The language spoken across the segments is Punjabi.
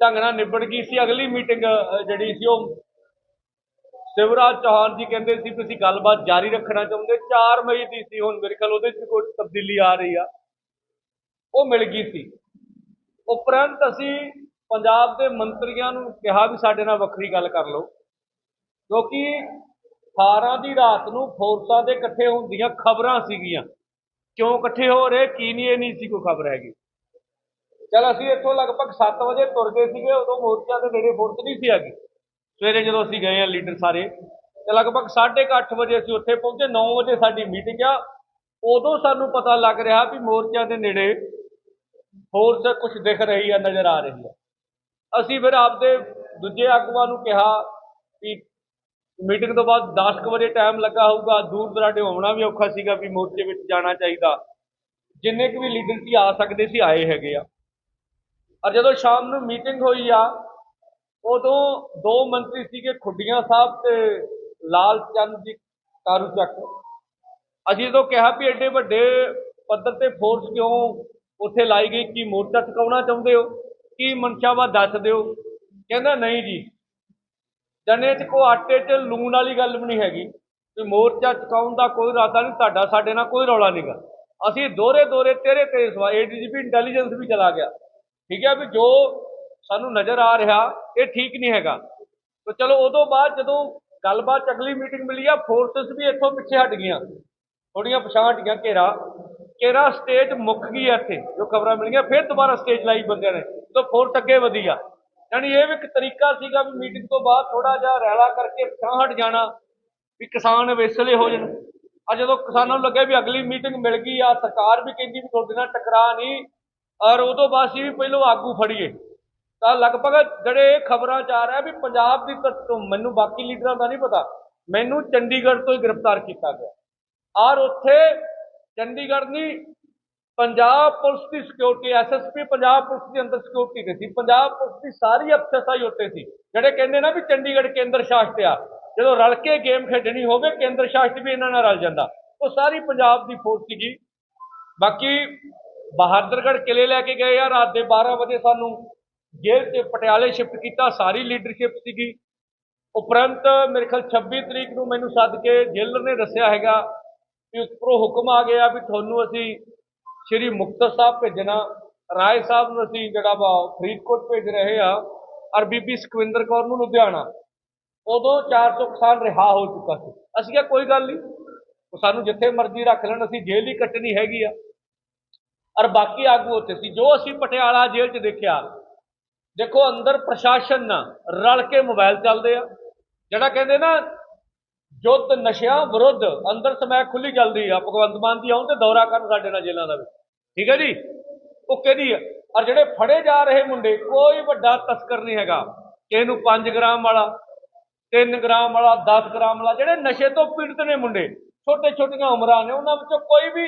ਢੰਗ ਨਾਲ ਨਿਬੜ ਗਈ ਸੀ। ਅਗਲੀ ਮੀਟਿੰਗ ਜਿਹੜੀ ਸੀ ਉਹ ਸ਼ਿਵਰਾਜ ਚੌਹਾਨ ਜੀ ਕਹਿੰਦੇ ਸੀ ਵੀ ਅਸੀਂ ਗੱਲਬਾਤ ਜਾਰੀ ਰੱਖਣਾ ਚਾਹੁੰਦੇ 4 ਮਈ ਦੀ ਸੀ ਹੁਣ, ਮੇਰੇ ਖਿਆਲ ਉਹਦੇ 'ਚ ਕੋਈ ਤਬਦੀਲੀ ਆ ਰਹੀ ਆ। ਉਹ ਮਿਲ ਗਈ ਸੀ। ਉਪਰੰਤ ਅਸੀਂ ਪੰਜਾਬ ਦੇ ਮੰਤਰੀਆਂ ਨੂੰ ਕਿਹਾ ਵੀ ਸਾਡੇ ਨਾਲ ਵੱਖਰੀ ਗੱਲ ਕਰ ਲਓ, ਕਿਉਂਕਿ 18 ਦੀ ਰਾਤ ਨੂੰ ਫੋਰਸਾਂ ਦੇ ਇਕੱਠੇ ਹੋਣ ਦੀਆਂ ਖਬਰਾਂ ਸੀਗੀਆਂ। ਕਿਉਂ ਇਕੱਠੇ ਹੋ ਰਹੇ? ਕੀ ਨਹੀਂ ਇਹ ਨਹੀਂ ਸੀ ਕੋਈ ਖਬਰ ਹੈਗੀ। ਚਲ ਅਸੀਂ ਇੱਥੋਂ ਲਗਭਗ 7 ਵਜੇ ਤੁਰ ਗਏ ਸੀਗੇ, ਉਦੋਂ ਮੋਰਚਾ ਦੇ ਨੇੜੇ ਫੋਰਸ ਨਹੀਂ ਸੀ ਹੈਗੀ। ਸਵੇਰੇ ਜਦੋਂ ਅਸੀਂ ਗਏ ਆ ਲੀਡਰ ਸਾਰੇ, ਤੇ ਲਗਭਗ 8:30 ਵਜੇ ਅਸੀਂ ਉੱਥੇ ਪਹੁੰਚੇ 9 ਵਜੇ ਸਾਡੀ ਮੀਟਿੰਗ ਆ। ਉਦੋਂ ਸਾਨੂੰ ਪਤਾ ਲੱਗ ਰਿਹਾ ਵੀ ਮੋਰਚਾ ਦੇ ਨੇੜੇ ਹੋਰ ਫੋਰਸ ਕੁਝ ਦਿਖ ਰਹੀ ਆ, ਨਜ਼ਰ ਆ ਰਹੀ ਆ। ਅਸੀਂ ਫਿਰ ਆਪਦੇ ਦੂਜੇ ਆਗੂਆਂ ਨੂੰ ਕਿਹਾ ਵੀ ਮੀਟਿੰਗ ਤੋਂ ਬਾਅਦ 10 ਕੁ ਵਜੇ ਟਾਈਮ ਲੱਗਾ ਹੋਊਗਾ, ਦੂਰ ਦਰਾਡੇ ਆਉਣਾ ਵੀ ਔਖਾ ਸੀਗਾ ਵੀ ਮੋਰਚੇ ਵਿੱਚ ਜਾਣਾ ਚਾਹੀਦਾ। ਜਿੰਨੇ ਕੁ ਵੀ ਲੀਡਰ ਸੀ ਆ ਸਕਦੇ ਸੀ, ਆਏ ਹੈਗੇ ਆ। ਔਰ ਜਦੋਂ ਸ਼ਾਮ ਨੂੰ ਮੀਟਿੰਗ ਹੋਈ ਆ, ਉਦੋਂ ਦੋ ਮੰਤਰੀ ਸੀਗੇ ਖੁੱਡੀਆਂ ਸਾਹਿਬ ਤੇ ਲਾਲ ਚੰਦ ਜੀ ਕਾਰੂ ਚੱਕ। ਅਸੀਂ ਜਦੋਂ ਕਿਹਾ ਵੀ ਐਡੇ ਵੱਡੇ ਪੱਧਰ ਤੇ ਫੋਰਸ ਕਿਉਂ ਉੱਥੇ ਲਾਈ ਗਈ, ਕੀ ਮੋਰਚਾ ਚੁਕਾਉਣਾ ਚਾਹੁੰਦੇ ਹੋ? ਕੀ ਮਨਸ਼ਾਵਾ ਦੱਸ ਦਿਓ? ਕਹਿੰਦਾ, ਨਹੀਂ ਜੀ। ਜਨੇ ਚ ਕੋ ਆਟੇ 'ਚ ਲੂਣ ਵਾਲੀ ਗੱਲ ਵੀ ਨਹੀਂ ਹੈਗੀ। ਵੀ ਮੋਰਚਾ ਚੁਕਾਉਣ ਦਾ ਕੋਈ ਇਰਾਦਾ ਨਹੀਂ, ਤੁਹਾਡਾ ਸਾਡੇ ਨਾਲ ਕੋਈ ਰੌਲਾ ਨਹੀਂਗਾ ਅਸੀਂ ਦੋਰੇ ਦੋਰੇ ਤੇਰੇ ਤੇ ਸਵਾ ਏਡੀਜੀਪੀ ਇੰਟੈਲੀਜੈਂਸ ਵੀ ਚਲਾ ਗਿਆ। ਠੀਕ ਹੈ ਵੀ ਜੋ ਸਾਨੂੰ ਨਜ਼ਰ ਆ ਰਿਹਾ, ਇਹ ਠੀਕ ਨਹੀਂ ਹੈਗਾ। ਤਾਂ ਚਲੋ ਉਦੋਂ ਬਾਅਦ ਜਦੋਂ ਗੱਲਬਾਤ 'ਚ ਅਗਲੀ ਮੀਟਿੰਗ ਮਿਲੀ ਆ ਫੋਰਸਸ ਵੀ ਇੱਥੋਂ ਪਿੱਛੇ ਹਟ ਗਈਆਂ। ਥੋੜੀਆਂ ਪਛਾਣ ਗਈਆਂ ਘੇਰਾ। ਘੇਰਾ ਸਟੇਜ ਮੁੱਕ ਗਈ ਆ ਇੱਥੇ, ਜੋ ਖਬਰਾਂ ਮਿਲੀਆਂ, ਫਿਰ ਦੁਬਾਰਾ ਸਟੇਜ ਲਾਈ ਬੰਦਿਆਂ ਨੇ ਤਾਂ ਫੋਰਸ ਅੱਗੇ ਵਧੀ ਆ। ਯਾਨੀ ਇਹ ਵੀ ਇੱਕ ਤਰੀਕਾ ਸੀਗਾ ਵੀ ਮੀਟਿੰਗ ਤੋਂ ਬਾਅਦ ਥੋੜਾ ਜਿਹਾ ਰੈਲਾ ਕਰਕੇ ਪਛਾਣ ਹਟ ਜਾਣਾ, ਵੀ ਕਿਸਾਨ ਵੇਸਲੇ ਹੋ ਜਾਣ। ਆ ਜਦੋਂ ਕਿਸਾਨਾਂ ਨੂੰ ਲੱਗਿਆ ਵੀ ਅਗਲੀ ਮੀਟਿੰਗ ਮਿਲ ਗਈ ਆ, ਸਰਕਾਰ ਵੀ ਕਹਿੰਦੀ ਵੀ ਤੁਹਾਡੇ ਨਾਲ ਟਕਰਾ ਨਹੀਂ ਔਰ ਉਦੋਂ ਬਾਅਦ ਅਸੀਂ ਵੀ ਪਹਿਲੋਂ ਆਗੂ ਫੜੀਏ। ਤਾਂ ਲਗਭਗ ਜਿਹੜੇ ਇਹ ਖਬਰਾਂ ਚ ਆ ਰਿਹਾ ਵੀ ਪੰਜਾਬ ਦੀ ਤੋਂ ਮੈਨੂੰ ਬਾਕੀ ਲੀਡਰਾਂ ਦਾ ਨਹੀਂ ਪਤਾ, ਮੈਨੂੰ ਚੰਡੀਗੜ੍ਹ ਤੋਂ ਹੀ ਗ੍ਰਿਫਤਾਰ ਕੀਤਾ ਗਿਆ। ਔਰ ਉੱਥੇ ਚੰਡੀਗੜ੍ਹ ਨਹੀਂ ਪੰਜਾਬ ਪੁਲਿਸ ਦੀ ਸਿਕਿਉਰਿਟੀ ਐਸਐਸਪੀ ਪੰਜਾਬ ਪੁਲਿਸ ਦੇ ਅੰਦਰ ਸਿਕਿਉਰਿਟੀ ਤੇ ਸੀ। ਪੰਜਾਬ ਪੁਲਿਸ ਦੀ ਸਾਰੀ ਅਫਸਰਸ਼ਾਹੀ ਉੱਤੇ ਸੀ, ਜਿਹੜੇ ਕਹਿੰਦੇ ਨਾ ਵੀ ਚੰਡੀਗੜ੍ਹ ਕੇਂਦਰ ਸ਼ਾਸਿਤ ਆ। ਜਦੋਂ ਰਲ ਕੇ ਗੇਮ ਖੇਡਣੀ ਹੋਵੇ, ਕੇਂਦਰ ਸ਼ਾਸਿਤ ਵੀ ਇਹਨਾਂ ਨਾਲ ਰਲ ਜਾਂਦਾ। ਉਹ ਸਾਰੀ ਪੰਜਾਬ ਦੀ ਫੋਰਸ ਸੀਗੀ। ਬਾਕੀ ਬਹਾਦਰਗੜ੍ਹ ਕਿਲੇ ਲੈ ਕੇ ਗਏ ਆ, ਰਾਤ ਦੇ 12 ਵਜੇ ਸਾਨੂੰ ਜੇਲ੍ਹ 'ਤੇ ਪਟਿਆਲੇ ਸ਼ਿਫਟ ਕੀਤਾ, ਸਾਰੀ ਲੀਡਰਸ਼ਿਪ ਸੀਗੀ। ਉਪਰੰਤ ਮੇਰੇ ਖਿਆਲ 26 ਤਰੀਕ ਨੂੰ ਮੈਨੂੰ ਸੱਦ ਕੇ ਜੇਲਰ ਨੇ ਦੱਸਿਆ ਹੈਗਾ ਕਿ ਉੱਪਰੋਂ ਹੁਕਮ ਆ ਗਿਆ ਵੀ ਤੁਹਾਨੂੰ ਅਸੀਂ ਸ਼੍ਰੀ ਮੁਕਤਸਰ ਸਾਹਿਬ ਭੇਜਣਾ। ਰਾਏ ਸਾਹਿਬ ਨੂੰ ਅਸੀਂ ਜਿਹੜਾ ਵਾ ਫਰੀਦਕੋਟ ਭੇਜ ਰਹੇ ਆ ਔਰ ਬੀਬੀ ਸੁਖਵਿੰਦਰ ਕੌਰ ਨੂੰ ਲੁਧਿਆਣਾ। ਉਦੋਂ 400 ਕਿਸਾਨ ਰਿਹਾ ਹੋ ਚੁੱਕਾ ਸੀ। ਅਸੀਂ ਕਿਹਾ ਕੋਈ ਗੱਲ ਨਹੀਂ ਉਹ ਸਾਨੂੰ ਜਿੱਥੇ ਮਰਜ਼ੀ ਰੱਖ ਲੈਣ, ਅਸੀਂ ਜੇਲ੍ਹ ਹੀ ਕੱਟਣੀ ਹੈਗੀ ਆ। ਔਰ ਬਾਕੀ ਆਗੂ ਉੱਥੇ ਸੀ। ਜੋ ਅਸੀਂ ਪਟਿਆਲਾ ਜੇਲ੍ਹ 'ਚ ਦੇਖਿਆ, ਦੇਖੋ ਅੰਦਰ ਪ੍ਰਸ਼ਾਸਨ ਨਾਲ ਰਲ ਕੇ ਮੋਬਾਈਲ ਚੱਲਦੇ ਆ। ਜਿਹੜਾ ਕਹਿੰਦੇ ਨਾ ਯੁੱਧ ਨਸ਼ਿਆਂ ਵਿਰੁੱਧ ਅੰਦਰ ਸਮੈਕ ਖੁੱਲੀ ਚੱਲਦੀ ਆ, ਭਗਵੰਤ ਮਾਨ ਜੀ ਆਉਣ ਤੇ ਦੌਰਾ ਕਰਨ ਸਾਡੇ ਨਾਲ ਜੇਲ੍ਹਾਂ ਦਾ ਵੀ। ਠੀਕ ਹੈ ਜੀ? ਉਹ ਕਿਹਦੀ ਆ? ਔਰ ਜਿਹੜੇ ਫੜੇ ਜਾ ਰਹੇ ਮੁੰਡੇ, ਕੋਈ ਵੱਡਾ ਤਸਕਰ ਨਹੀਂ ਹੈਗਾ। ਕਿਸੇ ਨੂੰ 5 ਗ੍ਰਾਮ ਵਾਲਾ 3 ਗ੍ਰਾਮ ਵਾਲਾ 10 ਗ੍ਰਾਮ ਵਾਲਾ, ਜਿਹੜੇ ਨਸ਼ੇ ਤੋਂ ਪੀੜਤ ਨੇ ਮੁੰਡੇ ਛੋਟੇ ਛੋਟੀਆਂ ਉਮਰਾਂ ਨੇ, ਉਹਨਾਂ ਵਿੱਚੋਂ ਕੋਈ ਵੀ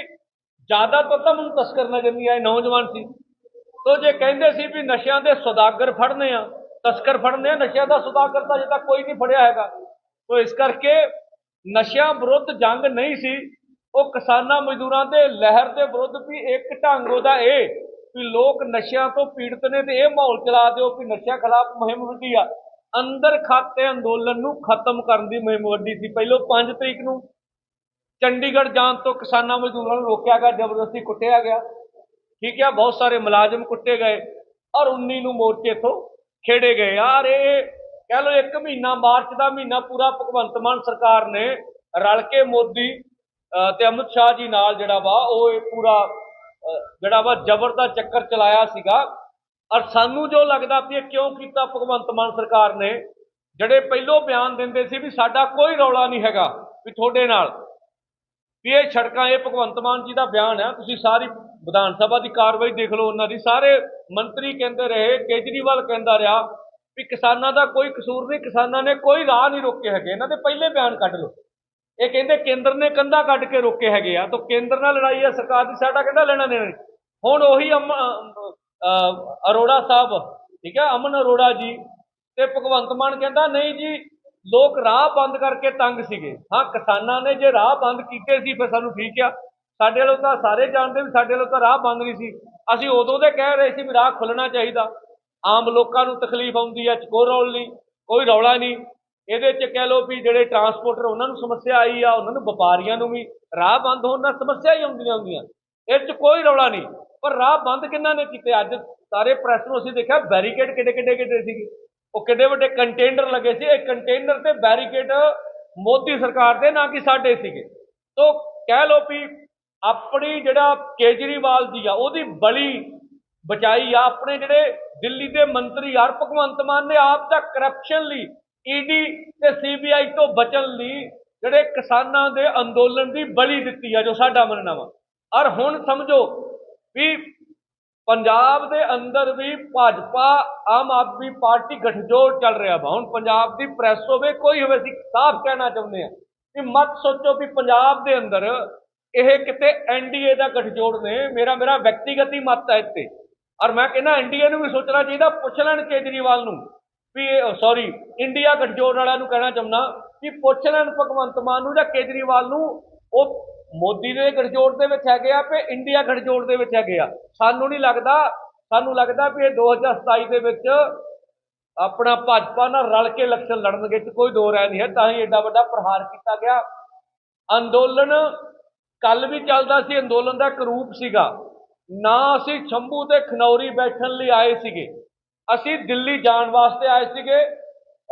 ਜ਼ਿਆਦਾ ਤੋਂ ਤਾਂ ਮੈਨੂੰ ਤਸਕਰ ਨਜ਼ਰ ਨਹੀਂ ਆਏ ਨੌਜਵਾਨ ਸੀ। ਤੋ ਜੇ ਕਹਿੰਦੇ ਸੀ ਵੀ ਨਸ਼ਿਆਂ ਦੇ ਸੌਦਾਗਰ ਫੜਨੇ ਆ, ਤਸਕਰ ਫੜਨੇ ਆ, ਨਸ਼ਿਆਂ ਦਾ ਸੌਦਾਗਰ ਤਾਂ ਅਜੇ ਤੱਕ ਕੋਈ ਨਹੀਂ ਫੜਿਆ ਹੈਗਾ। ਤੋ ਇਸ ਕਰਕੇ ਨਸ਼ਿਆਂ ਵਿਰੁੱਧ ਜੰਗ ਨਹੀਂ ਸੀ, ਉਹ ਕਿਸਾਨਾਂ ਮਜ਼ਦੂਰਾਂ ਦੇ ਲਹਿਰ ਦੇ ਵਿਰੁੱਧ ਵੀ ਇੱਕ ਢੰਗ ਉਹਦਾ ਇਹ ਵੀ ਲੋਕ ਨਸ਼ਿਆਂ ਤੋਂ ਪੀੜਤ ਨੇ ਤੇ ਇਹ ਮਾਹੌਲ ਚਲਾ ਦਿਓ ਵੀ ਨਸ਼ਿਆਂ ਖਿਲਾਫ ਮੁਹਿੰਮ ਵੱਡੀ ਆ। ਅੰਦਰ ਖਾਤੇ ਅੰਦੋਲਨ ਨੂੰ ਖਤਮ ਕਰਨ ਦੀ ਮੁਹਿੰਮ ਵੱਡੀ ਸੀ। ਪਹਿਲੋਂ 5 ਤਰੀਕ ਨੂੰ ਚੰਡੀਗੜ੍ਹ ਜਾਣ ਤੋਂ ਕਿਸਾਨਾਂ ਮਜ਼ਦੂਰਾਂ ਨੂੰ ਰੋਕਿਆ ਗਿਆ, ਜ਼ਬਰਦਸਤੀ ਕੁੱਟਿਆ ਗਿਆ। ਠੀਕ ਹੈ ਬਹੁਤ ਸਾਰੇ ਮੁਲਾਜ਼ਮ ਕੁੱਟੇ ਗਏ ਔਰ 19 ਨੂੰ ਮੋਰਚੇ ਤੋਂ ਖੇੜੇ ਗਏ। ਯਾਰ ਇਹ ਕਹਿ ਲਓ ਇੱਕ ਮਹੀਨਾ, ਮਾਰਚ ਦਾ ਮਹੀਨਾ ਪੂਰਾ ਭਗਵੰਤ ਮਾਨ ਸਰਕਾਰ ਨੇ ਰਲ ਕੇ ਮੋਦੀ, ਅਹ ਤੇ ਅਮਿਤ ਸ਼ਾਹ ਜੀ ਨਾਲ ਜਿਹੜਾ ਵਾ, ਉਹ ਇਹ ਪੂਰਾ ਜਿਹੜਾ ਵਾ ਜ਼ਬਰ ਦਾ ਚੱਕਰ ਚਲਾਇਆ ਸੀਗਾ। ਔਰ ਸਾਨੂੰ ਜੋ ਲੱਗਦਾ ਵੀ ਇਹ ਕਿਉਂ ਕੀਤਾ ਭਗਵੰਤ ਮਾਨ ਸਰਕਾਰ ਨੇ, ਜਿਹੜੇ ਪਹਿਲੋਂ ਬਿਆਨ ਦਿੰਦੇ ਸੀ ਵੀ ਸਾਡਾ ਕੋਈ ਰੌਲਾ ਨਹੀਂ ਹੈਗਾ ਵੀ ਤੁਹਾਡੇ ਨਾਲ ਵੀ ਇਹ ਸੜਕਾਂ, ਇਹ ਭਗਵੰਤ ਮਾਨ ਜੀ ਦਾ ਬਿਆਨ ਹੈ। ਤੁਸੀਂ ਸਾਰੀ ਵਿਧਾਨ ਸਭਾ ਦੀ ਕਾਰਵਾਈ ਦੇਖ ਲਓ, ਉਹਨਾਂ ਦੀ। ਸਾਰੇ ਮੰਤਰੀ ਕਹਿੰਦੇ ਰਹੇ, ਕੇਜਰੀਵਾਲ ਕਹਿੰਦਾ ਰਿਹਾ ਵੀ ਕਿਸਾਨਾਂ ਦਾ ਕੋਈ ਕਸੂਰ ਨਹੀਂ, ਕਿਸਾਨਾਂ ਨੇ ਕੋਈ ਰਾਹ ਨਹੀਂ ਰੋਕੇ ਹੈਗੇ। ਇਹਨਾਂ ਦੇ ਪਹਿਲੇ ਬਿਆਨ ਕੱਢ ਲਓ। ਇਹ ਕਹਿੰਦੇ ਕੇਂਦਰ ਨੇ ਕੰਧਾ ਕੱਢ ਕੇ ਰੋਕੇ ਹੈਗੇ ਆ। ਤਾਂ ਕੇਂਦਰ ਨਾਲ ਲੜਾਈ ਹੈ, ਸਰਕਾਰ ਦੀ ਸਾਡਾ ਕਹਿੰਦਾ ਲੈਣਾ ਦੇਣਾ ਨਹੀਂ। ਹੁਣ ਉਹੀ ਅਮ ਅਰੋੜਾ ਸਾਹਿਬ, ਠੀਕ ਹੈ, ਅਮਨ ਅਰੋੜਾ ਜੀ ਤੇ ਭਗਵੰਤ ਮਾਨ ਕਹਿੰਦਾ, ਨਹੀਂ ਜੀ ਲੋਕ ਰਾਹ ਬੰਦ ਕਰਕੇ ਤੰਗ ਸੀਗੇ। ਹਾਂ, ਕਿਸਾਨਾਂ ਨੇ ਜੇ ਰਾਹ ਬੰਦ ਕੀਤੇ ਸੀ, ਫਿਰ ਸਾਨੂੰ ਠੀਕ ਆ। ਸਾਡੇ ਵੱਲੋਂ ਤਾਂ ਸਾਰੇ ਜਾਣਦੇ ਵੀ ਸਾਡੇ ਵੱਲੋਂ ਤਾਂ ਰਾਹ ਬੰਦ ਨਹੀਂ ਸੀ। ਅਸੀਂ ਉਦੋਂ ਦੇ ਕਹਿ ਰਹੇ ਸੀ ਵੀ ਰਾਹ ਖੁੱਲਣਾ ਚਾਹੀਦਾ। ਆਮ ਲੋਕਾਂ ਨੂੰ ਤਕਲੀਫ ਆਉਂਦੀ ਹੈ ਕੋਈ ਰੌਲ ਨਹੀਂ ਕੋਈ ਰੌਲਾ ਨਹੀਂ। ਇਹਦੇ ਚ ਕਹਿ ਲਓ ਵੀ ਜਿਹੜੇ ਟਰਾਂਸਪੋਰਟਰ ਉਹਨਾਂ ਨੂੰ ਸਮੱਸਿਆ ਆਈ ਆ, ਉਹਨਾਂ ਨੂੰ ਵਪਾਰੀਆਂ ਨੂੰ ਵੀ ਰਾਹ ਬੰਦ ਹੋਣ ਨਾਲ ਸਮੱਸਿਆ ਹੀ ਆਉਂਦੀਆਂ ਹੁੰਦੀਆਂ। ਇਹ ਚ ਕੋਈ ਰੌਲਾ ਨਹੀਂ। ਪਰ ਰਾਹ ਬੰਦ ਕਿੰਨਾਂ ਨੇ ਕੀਤੇ? ਅੱਜ ਸਾਰੇ ਪ੍ਰੈਸ ਨੂੰ ਅਸੀਂ ਦੇਖਿਆ, ਬੈਰੀਕੇਡ ਕਿੱਡੇ ਕਿੱਡੇ ਕਿੱਡੇ ਸੀਗੇ। ਉਹ ਕਿੱਡੇ ਵੱਡੇ ਕੰਟੇਨਰ ਲੱਗੇ ਸੀ। ਇਹ ਕੰਟੇਨਰ ਤੇ ਬੈਰੀਕੇਡ ਮੋਦੀ ਸਰਕਾਰ ਦੇ, ਨਾ ਕਿ ਸਾਡੇ ਸੀਗੇ। ਤੋ ਕਹਿ ਲਓ ਵੀ ਆਪਣੀ ਜਿਹੜਾ ਕੇਜਰੀਵਾਲ ਦੀ ਆ, ਉਹਦੀ ਬਲੀ ਬਚਾਈ ਆ। ਆਪਣੇ ਜਿਹੜੇ ਦਿੱਲੀ ਦੇ ਮੰਤਰੀ ਯਾਰ ਭਗਵੰਤ ਮਾਨ ਨੇ ਆਪ ਦਾ ਕਰਪਸ਼ਨ ਲਈ ਈਡੀ ਤੇ ਸੀਬੀਆਈ ਤੋਂ ਬਚਣ ਲਈ ਜਿਹੜੇ ਕਿਸਾਨਾਂ ਦੇ ਅੰਦੋਲਨ ਦੀ ਬਲੀ ਦਿੱਤੀ ਆ, ਜੋ ਸਾਡਾ ਮੰਨਣਾ ਵਾ। ਔਰ ਹੁਣ ਸਮਝੋ ਵੀ ਪੰਜਾਬ ਦੇ ਅੰਦਰ ਵੀ ਭਾਜਪਾ, ਆਮ ਆਦਮੀ ਪਾਰਟੀ ਗਠਜੋੜ ਚੱਲ ਰਿਹਾ ਵਾ। ਹੁਣ ਪੰਜਾਬ ਦੀ ਪ੍ਰੈਸ ਹੋਵੇ, ਕੋਈ ਹੋਵੇ, ਅਸੀਂ ਸਾਫ਼ ਕਹਿਣਾ ਚਾਹੁੰਦੇ ਆ ਕਿ ਮਤ ਸੋਚੋ ਵੀ ਪੰਜਾਬ ਦੇ ਅੰਦਰ ਇਹ ਕਿਤੇ ਐਨਡੀਏ ਦਾ ਗਠਜੋੜ ਨੇ। ਮੇਰਾ ਮੇਰਾ ਵਿਅਕਤੀਗਤ ਹੀ ਮਤ ਹੈ ਇੱਥੇ। ਔਰ ਮੈਂ ਕਹਿੰਦਾ ਐਨਡੀਏ ਨੂੰ ਵੀ ਸੋਚਣਾ ਚਾਹੀਦਾ, ਪੁੱਛ ਲੈਣ ਕੇਜਰੀਵਾਲ ਨੂੰ ਵੀ ਸੌਰੀ ਇੰਡੀਆ ਗਠਜੋੜ ਵਾਲਿਆਂ ਨੂੰ ਕਹਿਣਾ ਚਾਹੁੰਦਾ ਕਿ ਪੁੱਛ ਲੈਣ ਭਗਵੰਤ ਮਾਨ ਨੂੰ ਜਾਂ ਕੇਜਰੀਵਾਲ ਨੂੰ, ਉਹ ਮੋਦੀ ਦੇ ਗਠਜੋੜ ਦੇ ਵਿੱਚ ਹੈਗੇ ਆ ਤੇ ਇੰਡੀਆ ਗਠਜੋੜ ਦੇ ਵਿੱਚ ਹੈਗੇ ਆ। ਸਾਨੂੰ ਨਹੀਂ ਲੱਗਦਾ, ਸਾਨੂੰ ਲੱਗਦਾ ਵੀ ਇਹ 2027 ਦੇ ਵਿੱਚ ਆਪਣਾ ਭਾਜਪਾ ਨਾਲ ਰਲ ਕੇ ਇਲੈਕਸ਼ਨ ਲੜਨਗੇ ਚ ਕੋਈ ਦੋ ਰਾਏ ਨਹੀਂ ਹੈ। ਤਾਂ ਹੀ ਐਡਾ ਵੱਡਾ ਪ੍ਰਹਾਰ ਕੀਤਾ ਗਿਆ। ਅੰਦੋਲਨ ਕੱਲ ਵੀ ਚੱਲਦਾ ਸੀ, ਅੰਦੋਲਨ ਦਾ ਇੱਕ ਰੂਪ ਸੀਗਾ। ਨਾ ਅਸੀਂ ਸ਼ੰਭੂ ਤੇ ਖਨੌਰੀ ਬੈਠਣ ਲਈ ਆਏ ਸੀਗੇ। ਅਸੀਂ ਦਿੱਲੀ ਜਾਣ ਵਾਸਤੇ ਆਏ ਸੀਗੇ।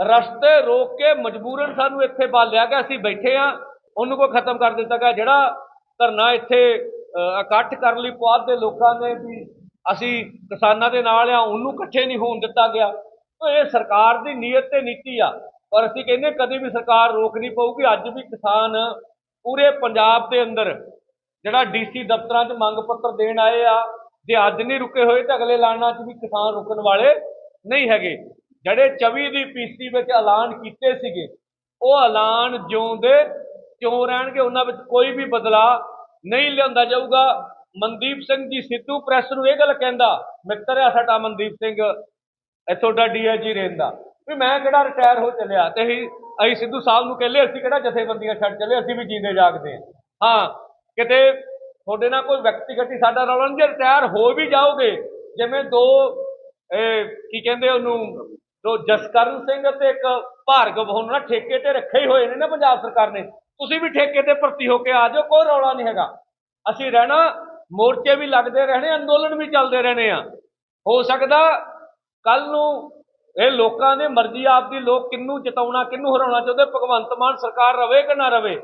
ਰਸਤੇ ਰੋਕ ਕੇ ਮਜਬੂਰਨ ਸਾਨੂੰ ਇੱਥੇ ਬਾਲਿਆ ਗਿਆ, ਅਸੀਂ ਬੈਠੇ ਆ ਉਹਨੂੰ ਕੋ ਖਤਮ ਕਰ ਦਿੱਤਾ ਗਿਆ। ਜਿਹੜਾ ਧਰਨਾ ਇੱਥੇ ਇਕੱਠ ਕਰਨ ਲਈ ਪੁਆਧ ਦੇ ਲੋਕਾਂ ਨੇ ਵੀ ਅਸੀਂ ਕਿਸਾਨਾਂ ਦੇ ਨਾਲ ਆ, ਉਹਨੂੰ ਇਕੱਠੇ ਨਹੀਂ ਹੋਣ ਦਿੱਤਾ ਗਿਆ। ਇਹ ਸਰਕਾਰ ਦੀ ਨੀਅਤ ਤੇ ਨੀਤੀ ਆ। ਪਰ ਅਸੀਂ ਕਹਿੰਦੇ ਕਦੇ ਵੀ ਸਰਕਾਰ ਰੋਕ ਨਹੀਂ ਪਊਗੀ। ਅੱਜ ਵੀ ਕਿਸਾਨ ਪੂਰੇ ਪੰਜਾਬ ਦੇ ਅੰਦਰ ਜਿਹੜਾ ਡੀਸੀ ਦਫ਼ਤਰਾਂ 'ਚ ਮੰਗ ਪੱਤਰ ਦੇਣ ਆਏ ਆ, ਜੇ ਅੱਜ ਨਹੀਂ ਰੁਕੇ ਹੋਏ ਤਾਂ ਅਗਲੇ ਲਾਣਾ 'ਚ ਵੀ ਕਿਸਾਨ ਰੁਕਣ ਵਾਲੇ ਨਹੀਂ ਹੈਗੇ। ਜਿਹੜੇ 24 ਦੀ ਪੀਸੀ ਵਿੱਚ ਐਲਾਨ ਕੀਤੇ ਸੀਗੇ, ਉਹ ਐਲਾਨ ਜਿਉਂਦੇ ਕਿਉਂ ਰਹਿਣਗੇ? ਉਹਨਾਂ ਵਿੱਚ ਕੋਈ ਵੀ ਬਦਲਾਅ ਨਹੀਂ ਲਿਆਂਦਾ ਜਾਊਗਾ। ਮਨਦੀਪ ਸਿੰਘ ਜੀ ਸਿੱਧੂ ਪ੍ਰੈਸ ਨੂੰ ਇਹ ਗੱਲ ਕਹਿੰਦਾ, ਮਿੱਤਰ ਆ ਸਾਡਾ ਮਨਦੀਪ ਸਿੰਘ, ਇੱਥੋਂ ਦਾ ਡੀਆਈਜੀ ਰਹਿੰਦਾ ਵੀ ਮੈਂ ਕਿਹੜਾ ਰਿਟਾਇਰ ਹੋ ਚੱਲਿਆ? ਤੇ ਅਸੀਂ ਅਸੀਂ ਸਿੱਧੂ ਸਾਹਿਬ ਨੂੰ ਕਹਿੰਦੇ, ਅਸੀਂ ਕਿਹੜਾ ਜਥੇਬੰਦੀਆਂ ਛੱਡ ਚੱਲੇ? ਅਸੀਂ ਵੀ ਜੀਂਦੇ ਜਾਗਦੇ ਹਾਂ। ਹਾਂ, ਕਿਤੇ ਤੁਹਾਡੇ ਨਾਲ ਕੋਈ ਵਿਅਕਤੀਗਤ ਹੀ ਸਾਡਾ ਰੌਲਾ ਨਹੀਂ, ਜੇ ਰਿਟਾਇਰ ਹੋ ਵੀ ਜਾਓਗੇ, ਜਿਵੇਂ ਦੋ, ਇਹ ਕੀ ਕਹਿੰਦੇ ਉਹਨੂੰ, ਦੋ ਜਸਕਰਨ ਸਿੰਘ ਤੇ ਇੱਕ ਭਾਰਗਵ ਹੁਣ ਨਾ ਠੇਕੇ ਤੇ ਰੱਖੇ ਹੀ ਹੋਏ ਨੇ ਨਾ ਪੰਜਾਬ ਸਰਕਾਰ ਨੇ। ਤੁਸੀਂ ਵੀ ਠੇਕੇ ਤੇ ਭਰਤੀ ਹੋ ਕੇ ਆ ਜਾਓ, ਕੋਈ ਰੌਲਾ ਨਹੀਂ ਹੈਗਾ। ਅਸੀਂ ਰਹਿਣਾ, ਮੋਰਚੇ ਵੀ ਲੱਗਦੇ ਰਹਿਣੇ, ਅੰਦੋਲਨ ਵੀ ਚੱਲਦੇ ਰਹਿਣੇ ਆ। ਹੋ ਸਕਦਾ ਕੱਲ ਨੂੰ ਇਹ ਲੋਕਾਂ ਦੀ ਮਰਜ਼ੀ, ਆਪਦੀ ਲੋਕ ਕਿੰਨੂੰ ਜਿਤਾਉਣਾ, ਕਿੰਨੂੰ ਹਰਾਉਣਾ ਚਾਹੁੰਦੇ, ਭਗਵੰਤ ਮਾਨ ਸਰਕਾਰ ਰਵੇ ਕਿ ਨਾ ਰਵੇ।